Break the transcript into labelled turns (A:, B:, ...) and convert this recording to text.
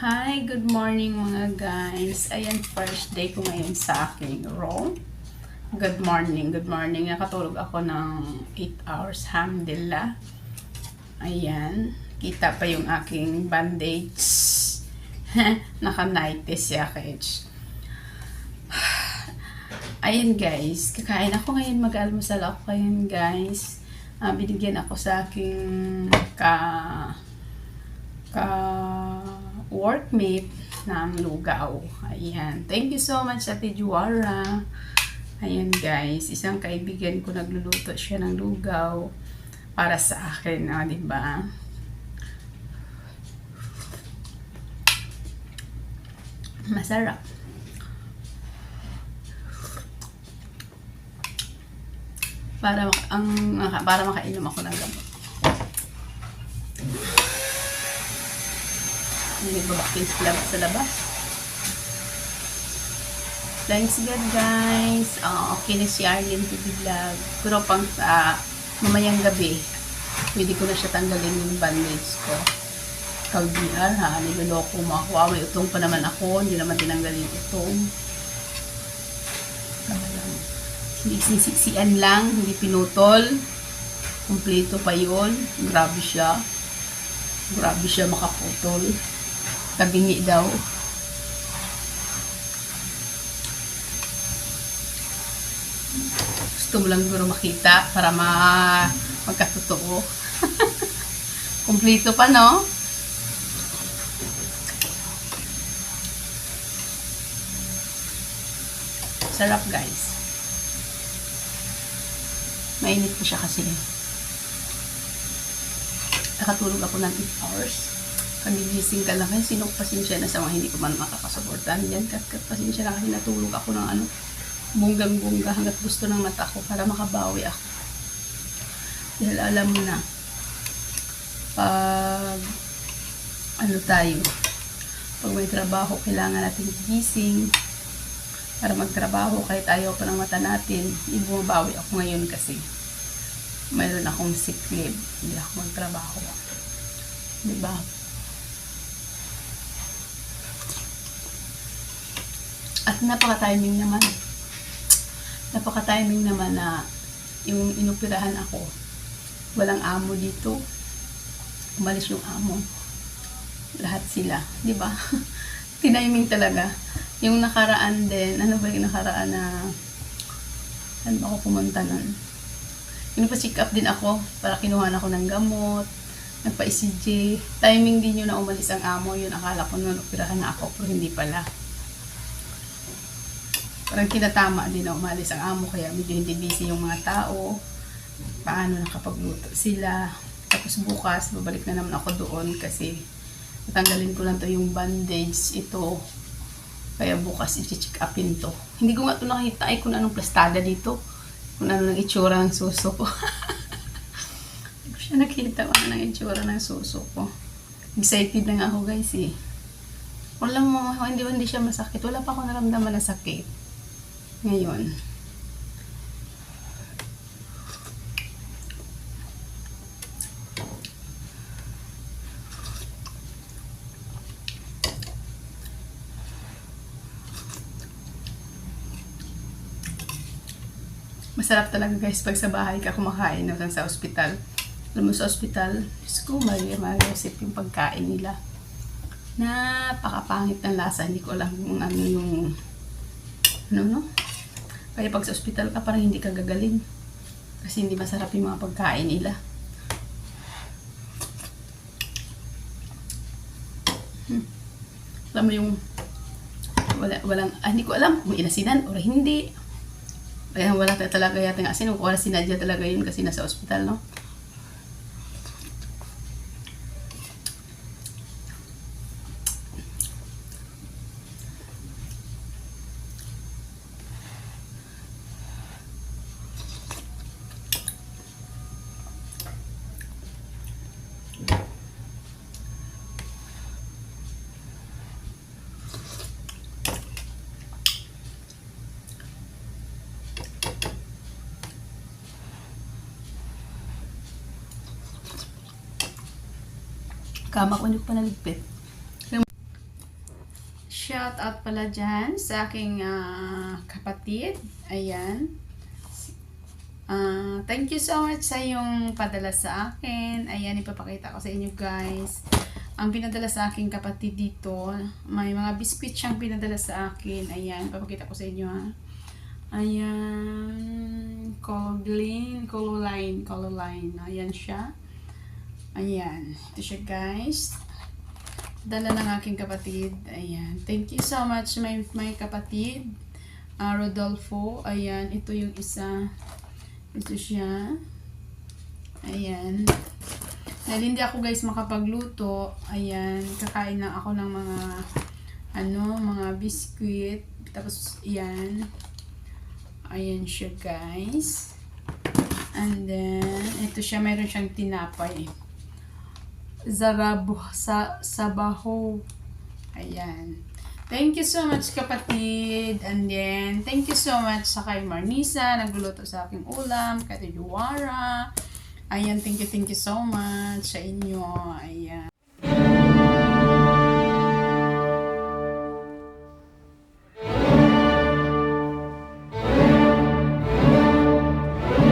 A: Hi, good morning mga guys. Ayan, first day ko ngayon sa aking room. Good morning, good morning. Nakatulog ako ng 8 hours, alhamdulillah. Ayan, kita pa yung aking bandage. Naka-nighties ya, Kage. Ayan guys, kakain ako ngayon, mag-almusal ako ngayon guys. Ah, binigyan ako sa aking ka ka workmate ng lugaw. Ayan. Thank you so much, Ate Juara. Ayan guys, isang kaibigan ko nagluluto siya ng lugaw para sa akin, ah, di ba? Masarap. Para ang para makainom ako ng gamot. Hindi ba sa labas sa labas? Thanks God guys. Ah, okay na si Arlene TV Vlog. Pero pang sa mamayang gabi, pwede ko na siya tanggalin yung bandage ko. Ikaw DR ha, niloloko mo ako. Ah, may utong pa naman ako, hindi naman tinanggal yung utong. Sinisiksian lang, hindi pinutol. Kompleto pa yon Grabe siya. Grabe siya makaputol. Kabingi daw. Gusto mo lang siguro makita para ma magkatotoo. Kompleto pa, no? Sarap, guys. Mainit po siya kasi. Nakatulog ako ng 8 hours. Kagigising ka lang. Kaya sinong pasensya na sa mga hindi ko man makakasuportahan yan. Kat, kat pasensya na kasi natulog ako ng ano, bunggang-bungga hanggat gusto ng mata ko para makabawi ako. Dahil alam mo na, pag ano tayo, pag may trabaho, kailangan natin gising para magtrabaho kahit ayaw pa ng mata natin. Hindi bumabawi ako ngayon kasi mayroon akong sick leave. Hindi ako magtrabaho. Diba? At napaka-timing naman. Napaka-timing naman na yung inupirahan ako. Walang amo dito. Umalis yung amo. Lahat sila. Di ba? Tiniming talaga. Yung nakaraan din, ano ba yung nakaraan na saan ako pumunta nun? Pa-check up din ako para kinuha ako ng gamot, nagpa-ECG. Timing din yun na umalis ang amo yun. Akala ko nun operahan na ako pero hindi pala. Parang kinatama din na umalis ang amo kaya medyo hindi busy yung mga tao. Paano nakapagluto sila. Tapos bukas, babalik na naman ako doon kasi tatanggalin ko lang to yung bandage ito. Kaya bukas i-check upin to. Hindi ko nga ito nakita ay kung anong plastada dito. Kung ano ng itsura ng suso ko. Hindi ko siya nakita kung ano ng itsura ng suso ko. Excited na nga ako guys eh. Wala mo, hindi, hindi siya masakit. Wala pa ako naramdaman na sakit. Ngayon. Masarap talaga guys pag sa bahay ka kumakain no, sa ospital. Alam mo sa ospital, Diyos ko, mali maresip yung pagkain nila. Napakapangit ng lasa. Hindi ko alam kung ano yung ano no? Kaya pag sa ospital ka parang hindi ka gagaling. Kasi hindi masarap yung mga pagkain nila. Hmm. Alam mo yung wala, walang, ah, hindi ko alam kung inasinan o hindi. Kaya wala ta- talaga yata ng asin. Wala sinadya talaga yun kasi nasa ospital, no? Kama ko hindi ko pa naligpit. shout out pala dyan sa aking ah, kapatid. Ayan. Ah, thank you so much sa yung padala sa akin. Ayan, ipapakita ko sa inyo guys. Ang pinadala sa aking kapatid dito, may mga biscuit siyang pinadala sa akin. Ayan, ipapakita ko sa inyo ha. Ayan, color line, color line, color line. Ayan siya. Ayan, ito siya guys. Dala ng aking kapatid. Ayan, thank you so much my, my kapatid. Ah, Rodolfo. Ayan, ito yung isa. Ito siya. Ayan. Dahil hindi ako guys makapagluto, ayan, kakain lang ako ng mga ano, mga biscuit. Tapos, yan. Ayan siya guys. And then, ito siya, meron siyang tinapay. Zarabo sa sabaho. Ayan. Thank you so much kapatid. And then, thank you so much sa kay Marnisa, nagluluto sa aking ulam, kay Juwara. Ayan, thank you, thank you so much sa inyo. Ayan.